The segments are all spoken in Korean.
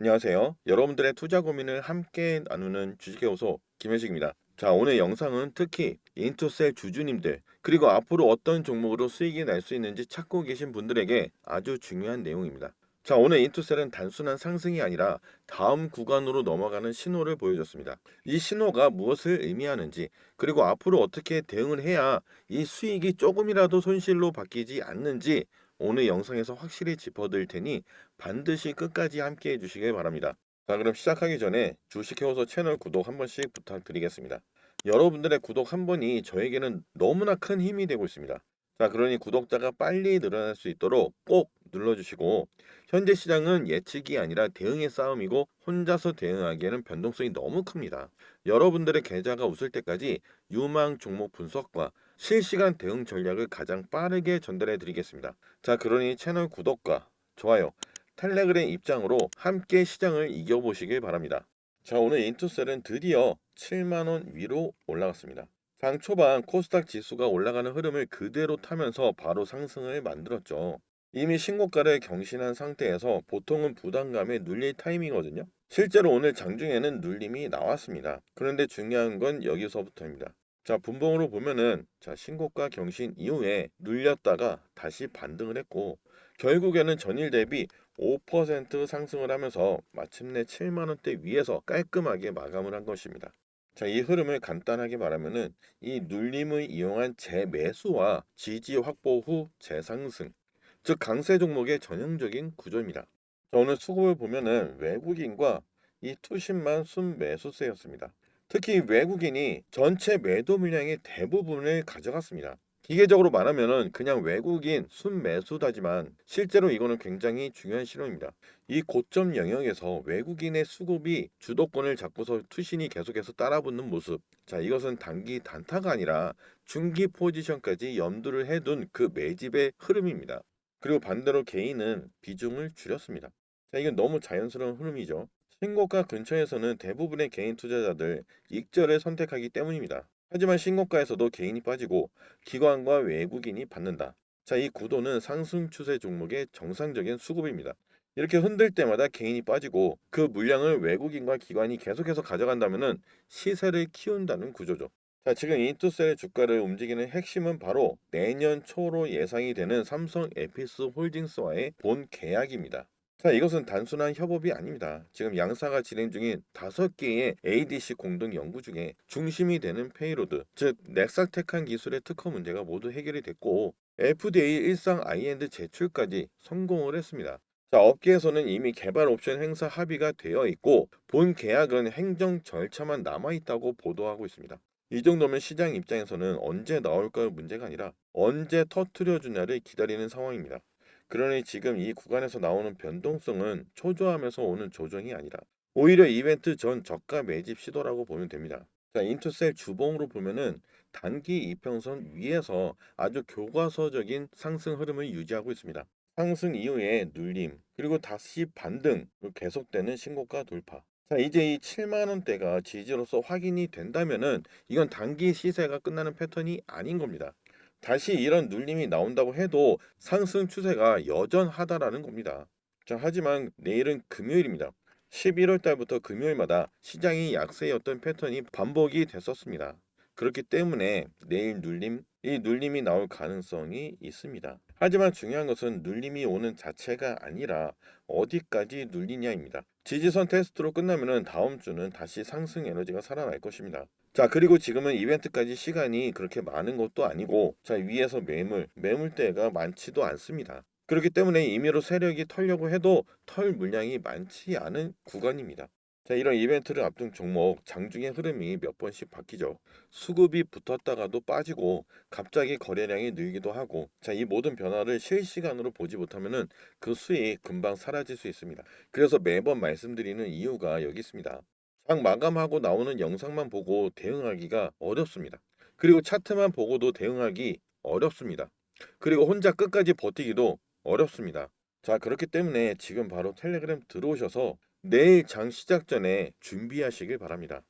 안녕하세요. 여러분들의 투자 고민을 함께 나누는 주식회호소 김현식입니다. 자, 오늘 영상은 특히 인투셀 주주님들 그리고 앞으로 어떤 종목으로 수익이 날 수 있는지 찾고 계신 분들에게 아주 중요한 내용입니다. 자, 오늘 인투셀은 단순한 상승이 아니라 다음 구간으로 넘어가는 신호를 보여줬습니다. 이 신호가 무엇을 의미하는지 그리고 앞으로 어떻게 대응을 해야 이 수익이 조금이라도 손실로 바뀌지 않는지 오늘 영상에서 확실히 짚어드릴 테니 반드시 끝까지 함께 해주시길 바랍니다. 자, 그럼 시작하기 전에 주식 해워서 채널 구독 한 번씩 부탁드리겠습니다. 여러분들의 구독 한 번이 저에게는 너무나 큰 힘이 되고 있습니다. 자, 그러니 구독자가 빨리 늘어날 수 있도록 꼭 눌러주시고 현재 시장은 예측이 아니라 대응의 싸움이고 혼자서 대응하기에는 변동성이 너무 큽니다. 여러분들의 계좌가 웃을 때까지 유망 종목 분석과 실시간 대응 전략을 가장 빠르게 전달해 드리겠습니다. 자, 그러니 채널 구독과 좋아요, 텔레그램 입장으로 함께 시장을 이겨보시길 바랍니다. 자, 오늘 인투셀은 드디어 7만원 위로 올라갔습니다. 장 초반 코스닥 지수가 올라가는 흐름을 그대로 타면서 바로 상승을 만들었죠. 이미 신고가를 경신한 상태에서 보통은 부담감에 눌릴 타이밍이거든요. 실제로 오늘 장중에는 눌림이 나왔습니다. 그런데 중요한 건 여기서부터입니다. 자, 분봉으로 보면은 자, 신고가 경신 이후에 눌렸다가 다시 반등을 했고 결국에는 전일 대비 5% 상승을 하면서 마침내 7만 원대 위에서 깔끔하게 마감을 한 것입니다. 자, 이 흐름을 간단하게 말하면은 이 눌림을 이용한 재매수와 지지 확보 후 재상승, 즉 강세 종목의 전형적인 구조입니다. 자, 오늘 수급을 보면은 외국인과 이 투신만 순매수세였습니다. 특히 외국인이 전체 매도 물량의 대부분을 가져갔습니다. 기계적으로 말하면은 그냥 외국인 순매수다지만 실제로 이거는 굉장히 중요한 신호입니다. 이 고점 영역에서 외국인의 수급이 주도권을 잡고서 투신이 계속해서 따라붙는 모습. 자, 이것은 단기 단타가 아니라 중기 포지션까지 염두를 해둔 그 매집의 흐름입니다. 그리고 반대로 개인은 비중을 줄였습니다. 자, 이건 너무 자연스러운 흐름이죠. 신고가 근처에서는 대부분의 개인 투자자들 익절을 선택하기 때문입니다. 하지만 신고가에서도 개인이 빠지고 기관과 외국인이 받는다. 자, 이 구도는 상승 추세 종목의 정상적인 수급입니다. 이렇게 흔들 때마다 개인이 빠지고 그 물량을 외국인과 기관이 계속해서 가져간다면 시세를 키운다는 구조죠. 자, 지금 인투셀의 주가를 움직이는 핵심은 바로 내년 초로 예상이 되는 삼성 에피스 홀딩스와의 본 계약입니다. 자, 이것은 단순한 협업이 아닙니다. 지금 양사가 진행 중인 다섯 개의 ADC 공동 연구 중에 중심이 되는 페이로드, 즉 넥사텍한 기술의 특허 문제가 모두 해결이 됐고 FDA 일상 아이엔드 제출까지 성공을 했습니다. 자, 업계에서는 이미 개발 옵션 행사 합의가 되어 있고 본 계약은 행정 절차만 남아 있다고 보도하고 있습니다. 이 정도면 시장 입장에서는 언제 나올까요 문제가 아니라 언제 터트려 주냐를 기다리는 상황입니다. 그러니 지금 이 구간에서 나오는 변동성은 초조하면서 오는 조정이 아니라 오히려 이벤트 전 저가 매집 시도라고 보면 됩니다. 자, 인투셀 주봉으로 보면은 단기 이평선 위에서 아주 교과서적인 상승 흐름을 유지하고 있습니다. 상승 이후에 눌림, 그리고 다시 반등, 계속되는 신고가 돌파. 자, 이제 이 7만 원대가 지지로서 확인이 된다면은 이건 단기 시세가 끝나는 패턴이 아닌 겁니다. 다시 이런 눌림이 나온다고 해도 상승 추세가 여전하다라는 겁니다. 자, 하지만 내일은 금요일입니다. 11월 달부터 금요일마다 시장이 약세였던 패턴이 반복이 됐었습니다. 그렇기 때문에 내일 눌림, 이 눌림이 나올 가능성이 있습니다. 하지만 중요한 것은 눌림이 오는 자체가 아니라 어디까지 눌리냐입니다. 지지선 테스트로 끝나면은 다음 주는 다시 상승 에너지가 살아날 것입니다. 자, 그리고 지금은 이벤트까지 시간이 그렇게 많은 것도 아니고, 자, 위에서 매물, 매물대가 많지도 않습니다. 그렇기 때문에 임의로 세력이 털려고 해도 털 물량이 많지 않은 구간입니다. 자, 이런 이벤트를 앞둔 종목 장중의 흐름이 몇 번씩 바뀌죠. 수급이 붙었다가도 빠지고 갑자기 거래량이 늘기도 하고 자, 이 모든 변화를 실시간으로 보지 못하면은 그 수익 금방 사라질 수 있습니다. 그래서 매번 말씀드리는 이유가 여기 있습니다. 장 마감하고 나오는 영상만 보고 대응하기가 어렵습니다. 그리고 차트만 보고도 대응하기 어렵습니다. 그리고 혼자 끝까지 버티기도 어렵습니다. 자, 그렇기 때문에 지금 바로 텔레그램 들어오셔서 내일 장 시작 전에 준비하시길 바랍니다.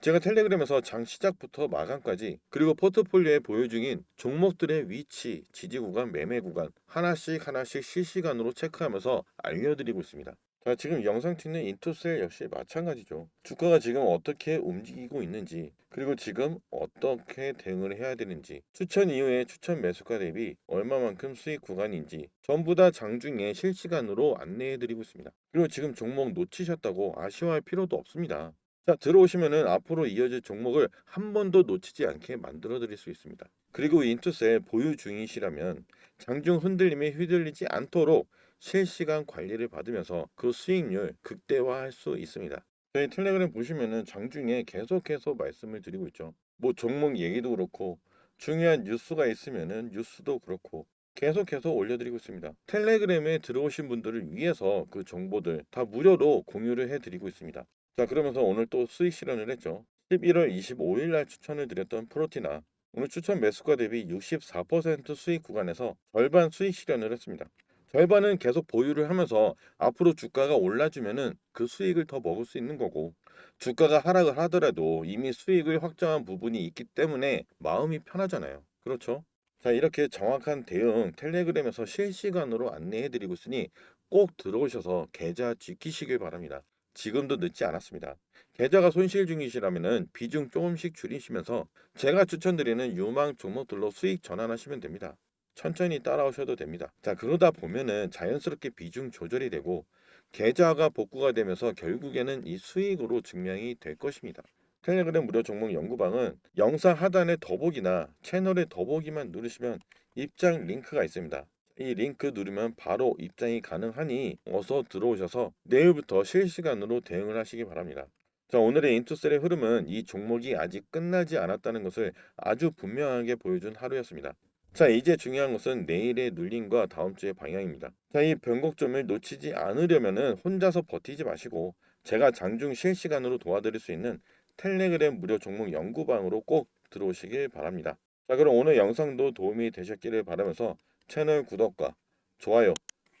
제가 텔레그램에서 장 시작부터 마감까지 그리고 포트폴리오에 보유 중인 종목들의 위치, 지지 구간, 매매 구간 하나씩 하나씩 실시간으로 체크하면서 알려드리고 있습니다. 자, 지금 영상 찍는 인투셀 역시 마찬가지죠. 주가가 지금 어떻게 움직이고 있는지, 그리고 지금 어떻게 대응을 해야 되는지, 추천 이후에 추천 매수가 대비 얼마만큼 수익 구간인지 전부 다 장중에 실시간으로 안내해 드리고 있습니다. 그리고 지금 종목 놓치셨다고 아쉬워할 필요도 없습니다. 자, 들어오시면은 앞으로 이어질 종목을 한 번도 놓치지 않게 만들어 드릴 수 있습니다. 그리고 인투셀 보유 중이시라면 장중 흔들림에 휘둘리지 않도록 실시간 관리를 받으면서 그 수익률 극대화할 수 있습니다. 저희 텔레그램 보시면은 장중에 계속해서 말씀을 드리고 있죠. 뭐 종목 얘기도 그렇고 중요한 뉴스가 있으면은 뉴스도 그렇고 계속해서 올려드리고 있습니다. 텔레그램에 들어오신 분들을 위해서 그 정보들 다 무료로 공유를 해드리고 있습니다. 자 그러면서 오늘 또 수익 실현을 했죠. 11월 25일 날 추천을 드렸던 프로티나 오늘 추천 매수가 대비 64% 수익 구간에서 절반 수익 실현을 했습니다. 절반은 계속 보유를 하면서 앞으로 주가가 올라주면은 그 수익을 더 먹을 수 있는 거고 주가가 하락을 하더라도 이미 수익을 확정한 부분이 있기 때문에 마음이 편하잖아요. 그렇죠? 자, 이렇게 정확한 대응 텔레그램에서 실시간으로 안내해 드리고 있으니 꼭 들어오셔서 계좌 지키시길 바랍니다. 지금도 늦지 않았습니다. 계좌가 손실 중이시라면은 비중 조금씩 줄이시면서 제가 추천드리는 유망 종목들로 수익 전환하시면 됩니다. 천천히 따라오셔도 됩니다. 자, 그러다 보면은 자연스럽게 비중 조절이 되고 계좌가 복구가 되면서 결국에는 이 수익으로 증명이 될 것입니다. 텔레그램 무료 종목 연구방은 영상 하단에 더보기나 채널의 더보기만 누르시면 입장 링크가 있습니다. 이 링크 누르면 바로 입장이 가능하니 어서 들어오셔서 내일부터 실시간으로 대응을 하시기 바랍니다. 자, 오늘의 인투셀의 흐름은 이 종목이 아직 끝나지 않았다는 것을 아주 분명하게 보여준 하루였습니다. 자, 이제 중요한 것은 내일의 눌림과 다음 주의 방향입니다. 자, 이 변곡점을 놓치지 않으려면은 혼자서 버티지 마시고 제가 장중 실시간으로 도와드릴 수 있는 텔레그램 무료 종목 연구방으로 꼭 들어오시길 바랍니다. 자, 그럼 오늘 영상도 도움이 되셨기를 바라면서 채널 구독과 좋아요,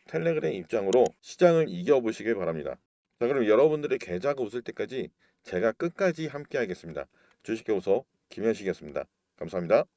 텔레그램 입장으로 시장을 이겨보시길 바랍니다. 자, 그럼 여러분들의 계좌가 웃을 때까지 제가 끝까지 함께 하겠습니다. 주식교우소 김현식이었습니다. 감사합니다.